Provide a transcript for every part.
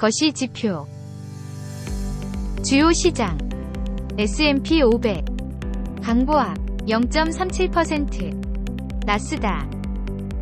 거시 지표. 주요 시장. S&P 500 강보합 0.37% 나스닥.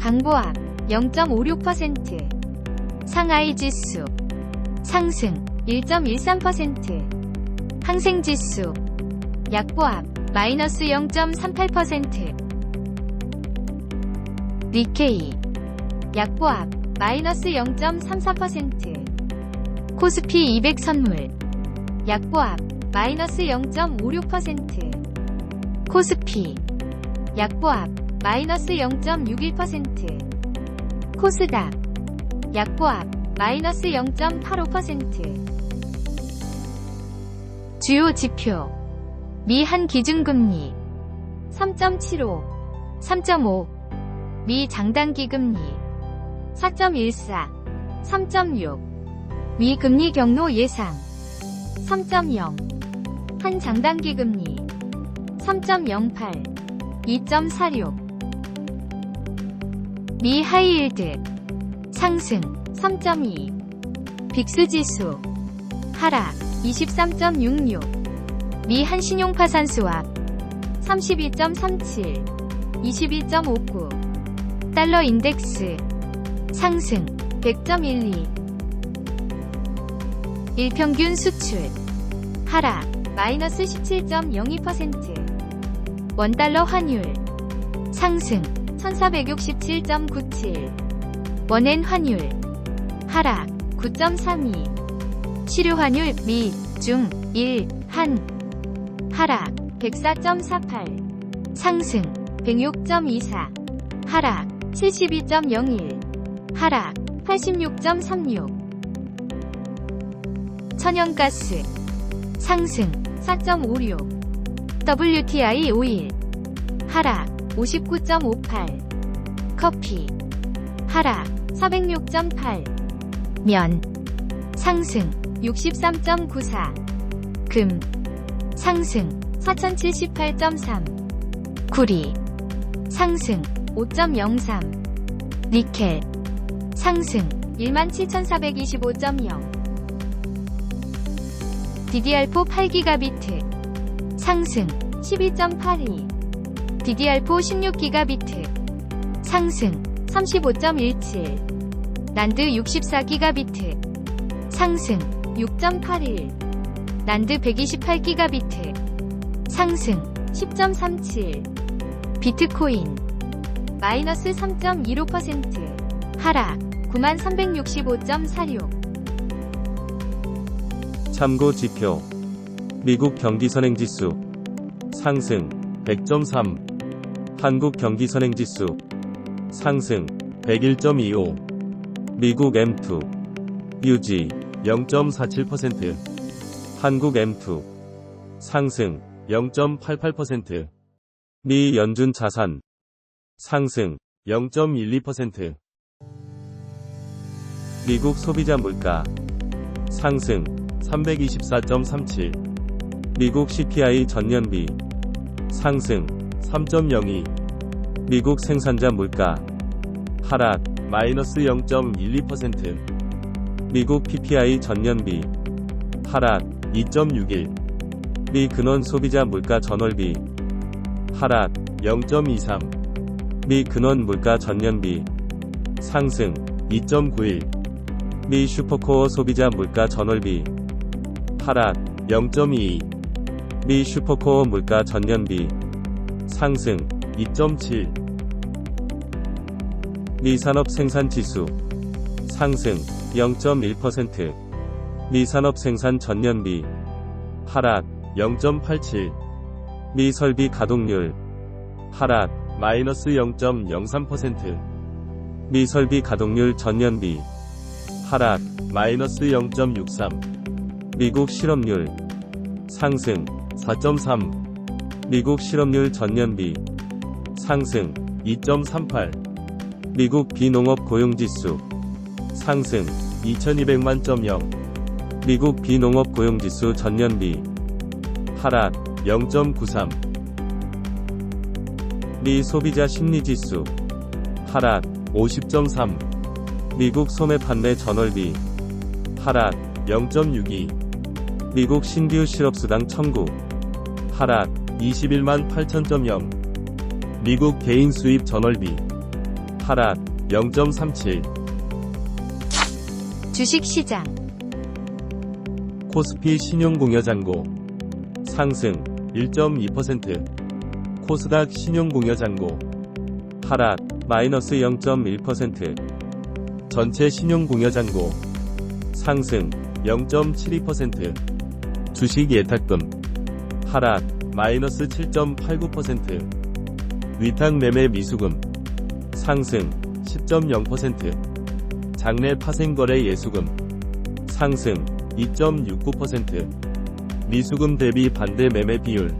강보합 0.56% 상하이 지수. 상승 1.13% 항생 지수. 약보합 마이너스 0.38% 니케이. 약보합 마이너스 0.34% 코스피 200 선물. 약보합 마이너스 0.56% 코스피 약보합 마이너스 0.61% 코스닥 약보합 마이너스 0.85% 주요 지표. 미 한 기준금리 3.75 3.5 미 장단기 금리 4.14 3.6 미 금리 경로 예상. 3.0 한 장단기 금리. 3.08 2.46 미 하이힐드. 상승. 3.2 빅스 지수. 하락. 23.66 미 한신용 파산 수합 32.37 22.59 달러 인덱스. 상승. 100.12 일평균 수출. 하락 마이너스 17.02% 원달러 환율. 상승 1467.97 원엔 환율. 하락 9.32 시료 환율 미, 중, 일, 한. 하락 104.48 상승 106.24 하락 72.01 하락 86.36 천연가스 상승 4.56 WTI 오일 하락 59.58 커피 하락 406.8 면 상승 63.94 금 상승 4078.3 구리 상승 5.03 니켈 상승 17,425.0 DDR4 8기가비트. 상승 12.82 DDR4 16기가비트. 상승 35.17 난드 64기가비트. 상승 6.81 난드 128기가비트. 상승 10.37 비트코인 마이너스 3.25% 하락 9365.46 참고 지표. 미국 경기 선행지수. 상승 100.3 한국 경기 선행지수. 상승 101.25 미국 M2 유지 0.47% 한국 M2 상승 0.88%. 미 연준 자산. 상승 0.12%. 미국 소비자 물가. 상승 324.37. 미국 CPI 전년비 상승 3.02. 미국 생산자 물가 하락 마이너스 0.12%. 미국 PPI 전년비 하락 2.61. 미 근원 소비자 물가 전월비 하락 0.23. 미 근원 물가 전년비 상승 2.91. 미 슈퍼코어 소비자 물가 전월비 하락 0.22. 미 슈퍼코어 물가 전년비 상승 2.7. 미 산업 생산 지수 상승 0.1%. 미 산업 생산 전년비 하락 0.87. 미 설비 가동률 하락 마이너스 0.03%. 미 설비 가동률 전년비 하락 마이너스 0.63. 미국 실업률 상승 4.3. 미국 실업률 전년비 상승 2.38. 미국 비농업 고용지수 상승 2200만.0. 미국 비농업 고용지수 전년비 하락 0.93. 미 소비자 심리지수 하락 50.3. 미국 소매 판매 전월비 하락 0.62 미국 신규 실업수당 청구. 하락 21만 8천점0 미국 개인 수입 전월비. 하락 0.37 주식시장, 코스피 신용공여잔고. 상승 1.2% 코스닥 신용공여잔고. 하락 마이너스 0.1% 전체 신용공여잔고. 상승 0.72% 주식 예탁금. 하락 마이너스 7.89% 위탁 매매 미수금. 상승 10.0% 장내 파생거래 예수금. 상승 2.69% 미수금 대비 반대 매매 비율.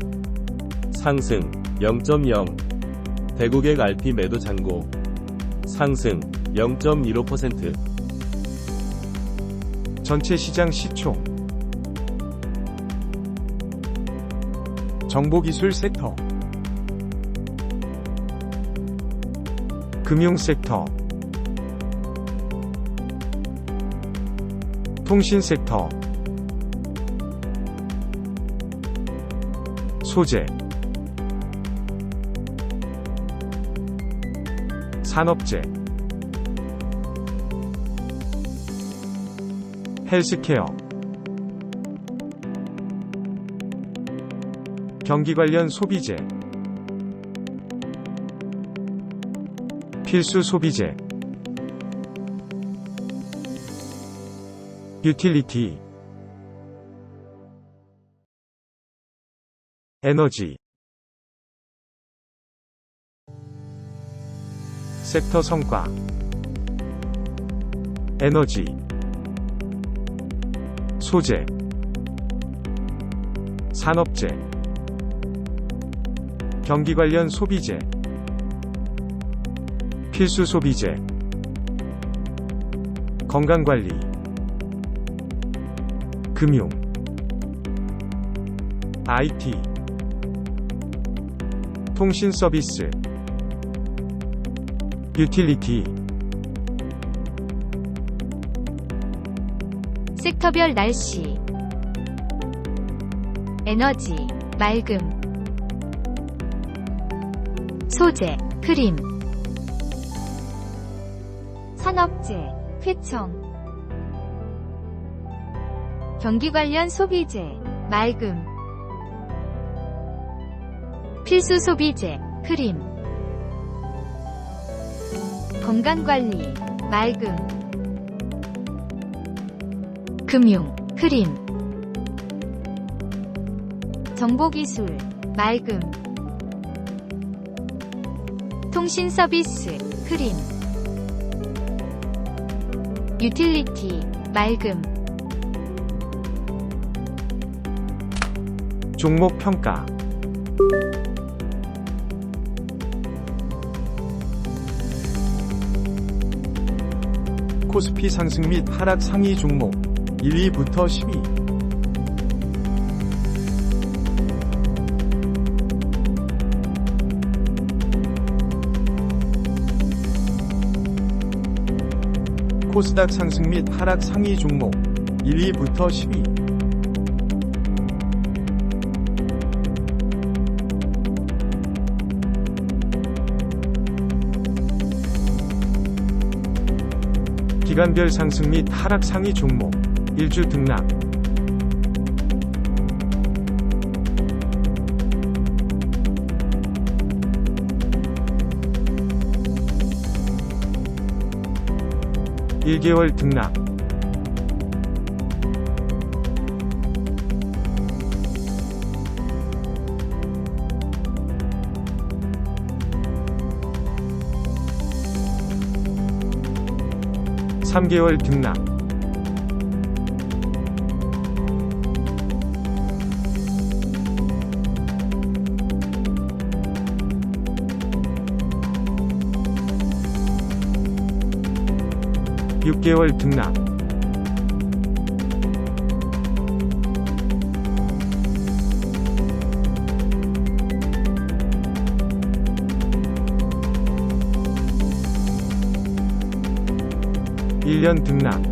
상승 0.0 대고객 RP 매도 잔고. 상승 0.15% 전체 시장 시총 정보기술 섹터 금융 섹터 통신 섹터 소재 산업재 헬스케어 경기 관련 소비재. 필수 소비재. 유틸리티. 에너지. 섹터 성과. 에너지. 소재. 산업재 경기 관련 소비재 필수 소비재 건강관리 금융 IT 통신 서비스 유틸리티 섹터별 날씨, 에너지, 맑음, 소재, 크림, 산업재, 쾌청, 경기 관련 소비재, 맑음, 필수 소비재, 크림, 건강관리, 맑음, 금융, 크림, 정보기술, 맑음, 통신 서비스, 크림, 유틸리티, 맑음, 종목 평가. 코스피 상승 및 하락 상위 종목. 1위부터 10위 코스닥 상승 및 하락 상위 종목 1위부터 10위. 기간별 상승 및 하락 상위 종목 1주 등락 일개월 등락. 삼개월 등락 육개월 등락. 일년 등락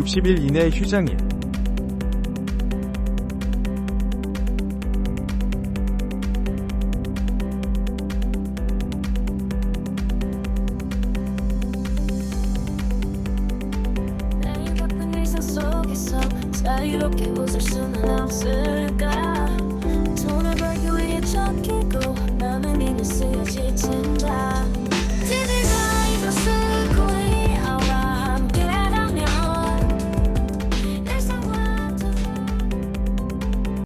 60일 이내 휴장일. 자유롭게 웃을 수는 없을까? 돈을 벌기 위해 전 기고 남의 미는 쓰여질 텐다